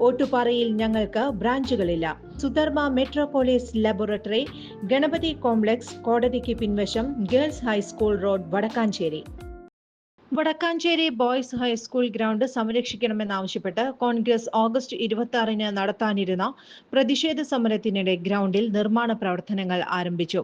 ഓട്ടുപാറയിൽ ഞങ്ങൾക്ക് ബ്രാഞ്ചുകളില്ല. Sudharma metropolis laboratory Ganapathi complex കോടതിക്ക് പിൻവശം girls high school road Vadakkancherry. Vadakkancherry boys high school ground സംരക്ഷിക്കണമെന്നാവശ്യപ്പെട്ട് Congress August ഇരുപത്തി ആറിന് നടത്താനിരുന്ന പ്രതിഷേധ സമരത്തിനിടെ ഗ്രൗണ്ടിൽ നിർമ്മാണ പ്രവർത്തനങ്ങൾ ആരംഭിച്ചു.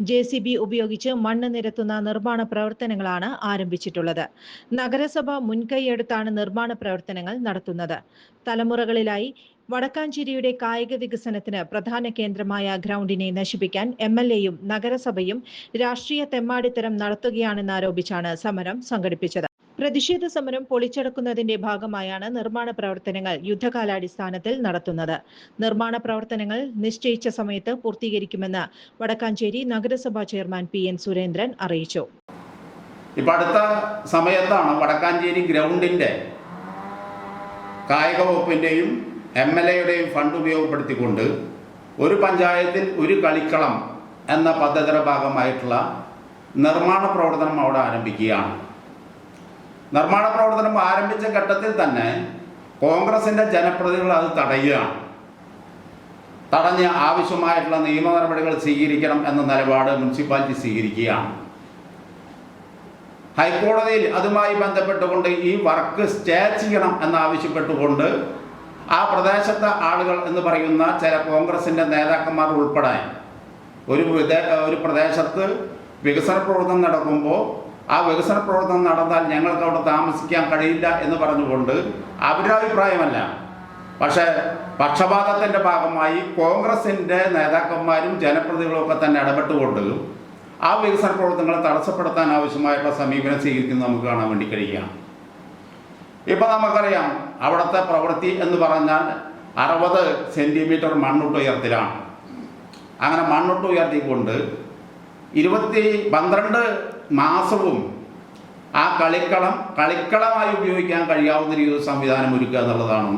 ജെ ഉപയോഗിച്ച് മണ്ണ് നിരത്തുന്ന നിർമ്മാണ പ്രവർത്തനങ്ങളാണ് ആരംഭിച്ചിട്ടുള്ളത്. നഗരസഭ മുൻകൈയെടുത്താണ് നിർമ്മാണ പ്രവർത്തനങ്ങൾ നടത്തുന്നത്. തലമുറകളിലായി വടക്കാഞ്ചേരിയുടെ കായിക വികസനത്തിന് പ്രധാന കേന്ദ്രമായ ഗ്രൗണ്ടിനെ നശിപ്പിക്കാൻ എം എൽ എയും നഗരസഭയും രാഷ്ട്രീയ തെമ്മാടിത്തരം നടത്തുകയാണെന്നാരോപിച്ചാണ് സമരം സംഘടിപ്പിച്ചത്. പ്രതിഷേധ സമരം പൊളിച്ചടക്കുന്നതിന്റെ ഭാഗമായാണ് നിർമ്മാണ പ്രവർത്തനങ്ങൾ യുദ്ധകാലാടിസ്ഥാനത്തിൽ നടത്തുന്നത്. നിർമ്മാണ പ്രവർത്തനങ്ങൾ നിശ്ചയിച്ച സമയത്ത് പൂർത്തീകരിക്കുമെന്ന് വടക്കാഞ്ചേരി നഗരസഭാ ചെയർമാൻ പി എൻ സുരേന്ദ്രൻ അറിയിച്ചു. ഇപ്പം അടുത്ത സമയത്താണ് വടക്കാഞ്ചേരി ഗ്രൗണ്ടിന്റെ കായിക വകുപ്പിന്റെയും എം എൽ എയുടെയും ഫണ്ട് ഉപയോഗപ്പെടുത്തിക്കൊണ്ട് ഒരു പഞ്ചായത്തിൽ ഒരു കളിക്കളം എന്ന പദ്ധതിയുടെ ഭാഗമായിട്ടുള്ള നിർമ്മാണ പ്രവർത്തനം അവിടെ ആരംഭിക്കുകയാണ്. നിർമ്മാണ പ്രവർത്തനം ആരംഭിച്ച ഘട്ടത്തിൽ തന്നെ കോൺഗ്രസിന്റെ ജനപ്രതിനിധികൾ അത് തടയുകയാണ്. തടഞ്ഞ് ആവശ്യമായിട്ടുള്ള നിയമ നടപടികൾ സ്വീകരിക്കണം എന്ന നിലപാട് മുനിസിപ്പാലിറ്റി സ്വീകരിക്കുകയാണ്. ഹൈക്കോടതിയിൽ അതുമായി ബന്ധപ്പെട്ടുകൊണ്ട് ഈ വർക്ക് സ്റ്റേ ചെയ്യണം എന്നാവശ്യപ്പെട്ടുകൊണ്ട് ആ പ്രദേശത്തെ ആളുകൾ എന്ന് പറയുന്ന ചില കോൺഗ്രസിന്റെ നേതാക്കന്മാർ ഉൾപ്പെടെ. ഒരു ഒരു പ്രദേശത്ത് വികസന പ്രവർത്തനം നടക്കുമ്പോൾ ആ വികസന പ്രവർത്തനം നടന്നാൽ ഞങ്ങൾക്ക് അവിടെ താമസിക്കാൻ കഴിയില്ല എന്ന് പറഞ്ഞുകൊണ്ട് അവരുടെ അഭിപ്രായമല്ല പക്ഷേ പക്ഷപാതത്തിന്റെ ഭാഗമായി കോൺഗ്രസിന്റെ നേതാക്കന്മാരും ജനപ്രതിനിധികളൊക്കെ തന്നെ ഇടപെട്ടുകൊണ്ട് ആ വികസന പ്രവർത്തനങ്ങളെ തടസ്സപ്പെടുത്താൻ ആവശ്യമായിട്ടുള്ള സമീപനം സ്വീകരിക്കുന്നത് നമുക്ക് കാണാൻ വേണ്ടി കഴിയുകയാണ്. ഇപ്പം നമുക്കറിയാം അവിടുത്തെ പ്രവൃത്തി എന്ന് പറഞ്ഞാൽ അറുപത് സെന്റിമീറ്റർ മണ്ണുട്ട് ഉയർത്തിലാണ് അങ്ങനെ മണ്ണുട്ട് ഉയർത്തിക്കൊണ്ട് ഇരുപത്തി പന്ത്രണ്ട് മാസവും ആ കളിക്കളം കളിക്കളമായി ഉപയോഗിക്കാൻ കഴിയാവുന്ന രീതിയിൽ സംവിധാനം ഒരുക്കുക എന്നുള്ളതാണ്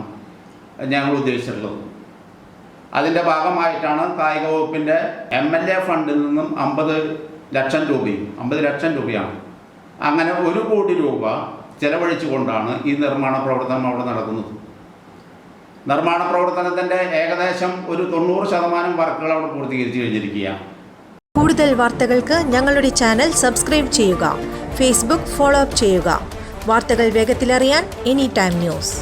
ഞങ്ങൾ ഉദ്ദേശിച്ചിട്ടുള്ളത്. അതിന്റെ ഭാഗമായിട്ടാണ് കായിക വകുപ്പിന്റെ എം എൽ എ ഫണ്ടിൽ നിന്നും അമ്പത് ലക്ഷം രൂപയും അമ്പത് ലക്ഷം രൂപയാണ്. അങ്ങനെ ഒരു കോടി രൂപ ചെലവഴിച്ചുകൊണ്ടാണ് ഈ നിർമ്മാണ പ്രവർത്തനം അവിടെ നടക്കുന്നത്. നിർമ്മാണ പ്രവർത്തനത്തിന്റെ ഏകദേശം ഒരു തൊണ്ണൂറ് ശതമാനം വർക്കുകൾ അവിടെ പൂർത്തീകരിച്ചു കഴിഞ്ഞിരിക്കുകയാണ്. കൂടുതൽ വാർത്തകൾക്ക് ഞങ്ങളുടെ ചാനൽ സബ്സ്ക്രൈബ് ചെയ്യുക ഫേസ്ബുക്ക് ഫോളോ അപ്പ് ചെയ്യുക. വാർത്തകൾ വേഗത്തിലറിയാൻ എനി ടൈം ന്യൂസ്.